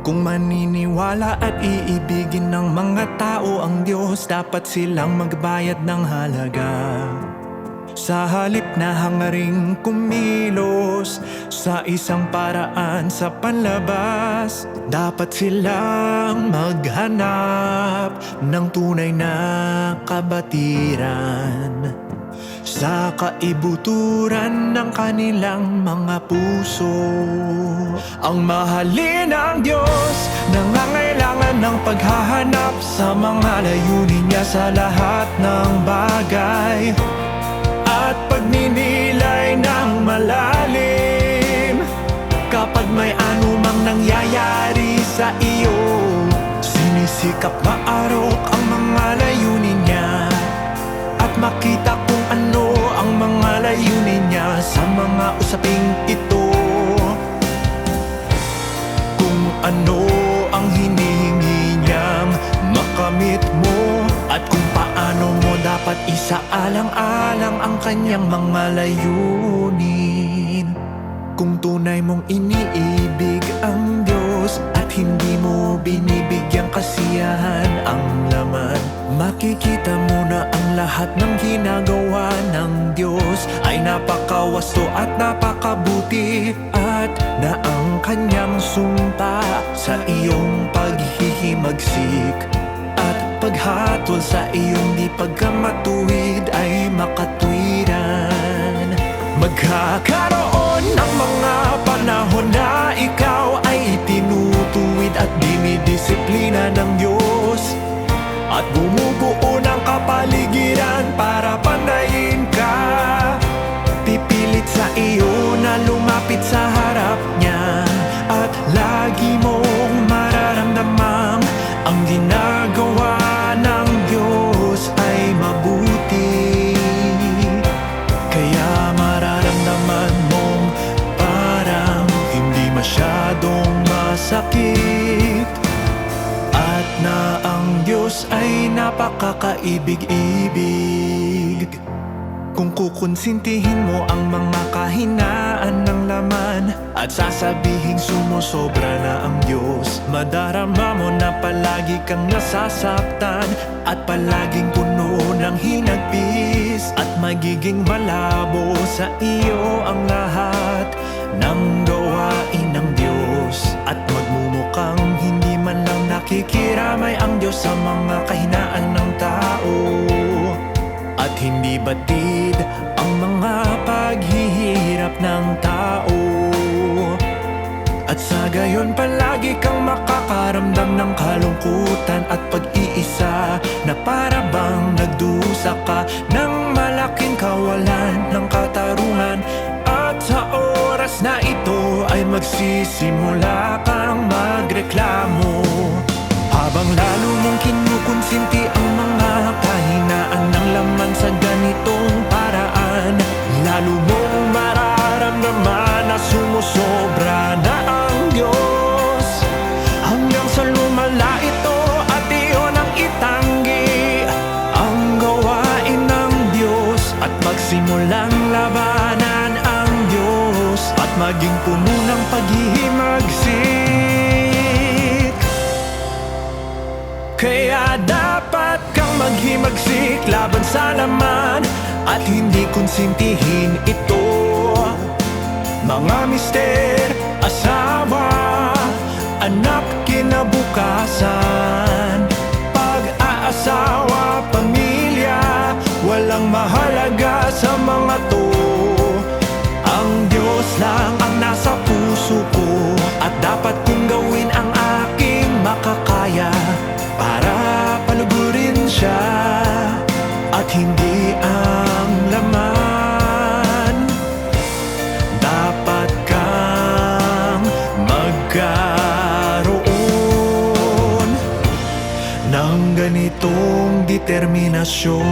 Kung maniniwala at iibigin ng mga tao ang Diyos Dapat silang magbayad ng halaga. Sa halip na hangaring kumilos Sa isang paraan sa panlabas Dapat silang maghanap Ng tunay na kabatiran. Sa kaibuturan ng kanilang mga puso Ang mahalin ng Diyos Nangangailangan ng paghahanap Sa mga layunin niya sa lahat ng bagay. At pagninilay ng malalim Kapag may anumang nangyayari sa iyo Sinisikap maarok ang mga layunin niya. At makita kung ano ang mga layunin niya sa mga usaping ito ano ang hinihingi niyang makamit mo? At kung paano mo dapat isaalang-alang ang kanyang mga layunin? Kung tunay mong iniibig ang Diyos At hindi mo binibigyang kasiyahan ang laman Makikita mo na ang lahat ng ginagawa ng Diyos Ay napakawasto at napakabuti At na ang kanyang sumpa sa iyong paghihimagsik. At paghatol sa iyong di pagkamatuwid ay makatwiran. Magkakaroon ng mga ay napakakaibig-ibig. Kung kukonsintihin mo ang mga kahinaan ng laman At sasabihing sumusobra na ang Diyos Madarama mo na palagi kang nasasaktan At palaging puno ng hinagpis At magiging malabo sa iyo ang lahat Ng gawain ng Diyos. At magmumukhang hindi man lang nakikiramay ang Diyos Sa mga kahinaan ng tao. At hindi batid ang mga paghihirap ng tao. At sa gayon palagi kang makakaramdam ng kalungkutan at pag-iisa Na para bang nagdusa ka ng malaking kawalan ng katarungan. At sa oras na ito ay magsisimula kang sumusobra na ang Diyos. Hanggang sa lumala ito at iyon ang itanggi. Ang gawain ng Diyos at magsimulang labanan ang Diyos At maging puno ng paghihimagsik. Kaya dapat kang maghimagsik laban sa laman At hindi konsintihin ito Mga mister, asawa, anak kinabukasan. Pag-aasawa, pamilya, shore.